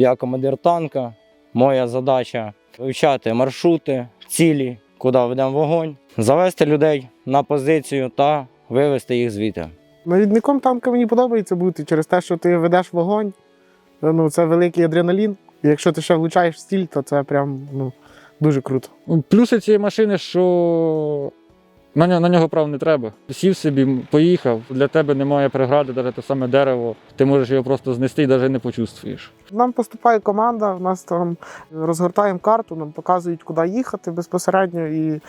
Я командир танка. Моя задача вивчати маршрути, цілі, куди ведемо вогонь, завести людей на позицію та вивести їх звідти. Навідником танка мені подобається бути через те, що ти ведеш вогонь. Ну, це великий адреналін. І якщо ти ще влучаєш в стіль, то це прям ну, дуже круто. Плюси цієї машини, що на нього, на нього прав не треба. Сів собі, поїхав, для тебе немає прегради, навіть те саме дерево, ти можеш його просто знести і навіть не почувствуєш. Нам поступає команда, в нас там розгортаємо карту, нам показують, куди їхати безпосередньо. І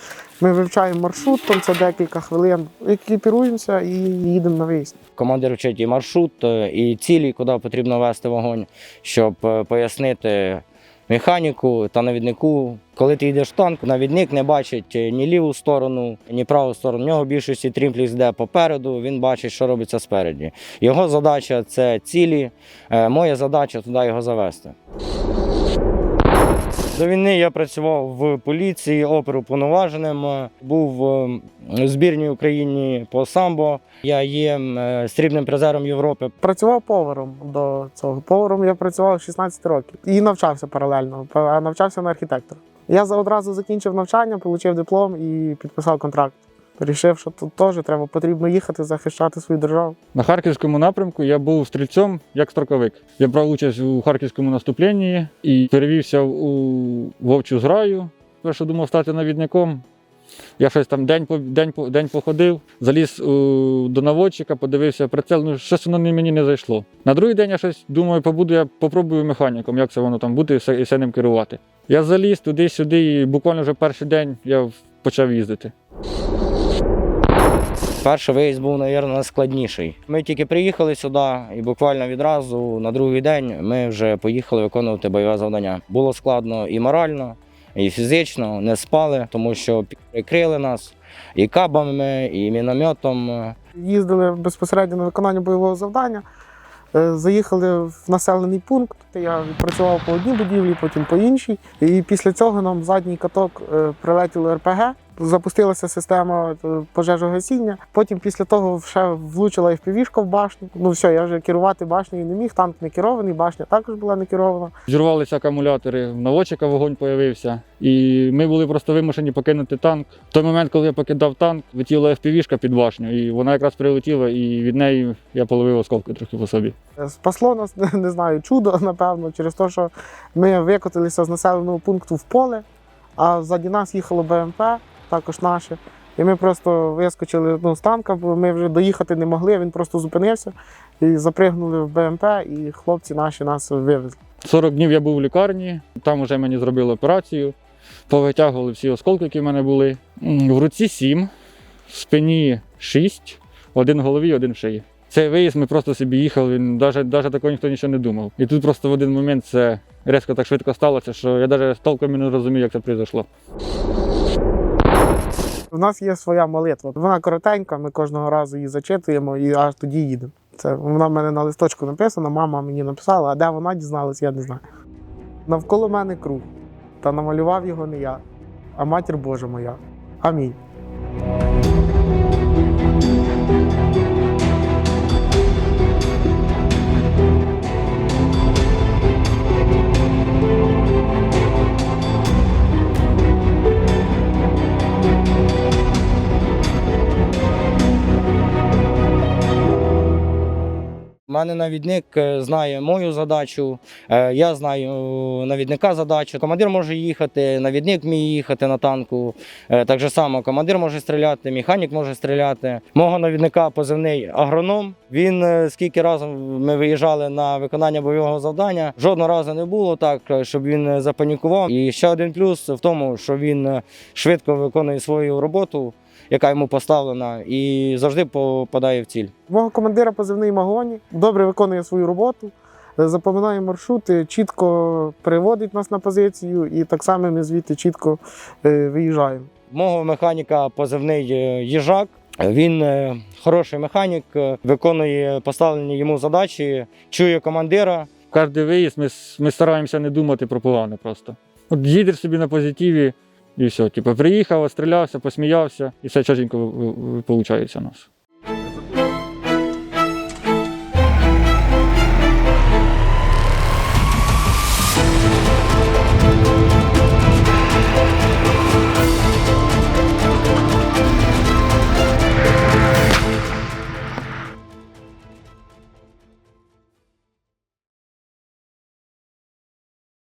ми вивчаємо маршрут, там це декілька хвилин, екіпіруємося і їдемо на виїзд. Командир вчить і маршрут, е, і цілі, куди потрібно вести вогонь, щоб е, пояснити механіку та навіднику. Коли ти йдеш в танк, навідник не бачить е, ні ліву сторону, ні праву сторону. У нього більшості трімплікс йде попереду, він бачить, що робиться спереді. Його задача це цілі, е, моя задача туди його завести. До війни я працював в поліції оперуповноваженим, повноваженим. був в у збірній Україні по самбо. Я є е, срібним призером Європи. Працював поваром до цього. Поваром я працював 16 років і навчався паралельно, навчався на архітектора. Я одразу закінчив навчання, отримав диплом і підписав контракт. Рішив, що тут теж треба потрібно їхати захищати свою державу. На харківському напрямку я був стрільцем як строковик. Я брав участь у харківському наступленні і перевівся у вовчу зграю. Перше думав стати навідником. Я щось там день, день, день походив, заліз у, до наводчика, подивився прицел, ну щось воно мені не зайшло. На другий день я щось думаю, побуду, я попробую механіком, як це воно там буде і все, і все ним керувати. Я заліз туди-сюди, і буквально вже перший день я почав їздити. Перший виїзд був, мабуть, найскладніший. Ми тільки приїхали сюди, і буквально відразу на другий день ми вже поїхали виконувати бойове завдання. Було складно і морально, і фізично, не спали, тому що прикрили нас і кабами, і мінометом. Їздили безпосередньо на виконання бойового завдання. Е, Заїхали в населений пункт. Я відпрацював по одній будівлі, потім по іншій. І після цього нам в задній каток е, прилетіло РПГ. Запустилася система е, пожежогасіння. Потім після того ще влучила FPV-шка в башню. Ну все, я вже керувати башнею не міг. Танк не керований, башня також була не керована. Зірвалися акумулятори, в наводчика вогонь появився, і ми були просто вимушені покинути танк. В той момент, коли я покидав танк, летіла FPV-шка під башню, і вона якраз прилетіла, і від неї я половив осколки трохи по собі. Е, Спасло нас, не знаю, чудо, напевно, через те, що ми викотилися з населеного пункту в поле, а ззаді нас їхало БМП, також наше. І ми просто вискочили ну, з танка, бо ми вже доїхати не могли, він просто зупинився і запригнули в БМП, і хлопці наші нас вивезли. 40 днів я був в лікарні, там вже мені зробили операцію, повитягували всі осколки, які в мене були. В руці 7, в спині 6, один в голові, один в шиї. Цей виїзд ми просто собі їхали, навіть, такого ніхто нічого не думав. І тут просто в один момент це різко так швидко сталося, що я навіть толком не розумів, як це прийшло. У нас є своя молитва. Вона коротенька, ми кожного разу її зачитуємо і аж тоді їдемо. Це вона в мене на листочку написана, мама мені написала, а де вона дізналась, я не знаю. Навколо мене круг, та намалював його не я, а матір Божа моя. Амінь. У мене навідник е, знає мою задачу, е, я знаю навідника задачу. Командир може їхати, навідник вміє їхати на танку. Е, Так же само командир може стріляти, механік може стріляти. Мого навідника позивний агроном. Він е, скільки разів ми виїжджали на виконання бойового завдання, жодного разу не було так, е, щоб він е, запанікував. І ще один плюс в тому, що він е, швидко виконує свою роботу, яка йому поставлена, і завжди попадає в ціль. Мого командира позивний Магоні добре виконує свою роботу, е, запам'ятає маршрути, чітко приводить нас на позицію, і так само ми звідти чітко е, виїжджаємо. Мого механіка позивний е, їжак. Він хороший механік, виконує поставлені йому задачі, чує командира. Кожен виїзд ми, ми стараємося не думати про погане просто. От їдеш собі на позитиві і все. Типу, приїхав, стрілявся, посміявся, і все чаженько виходить у нас.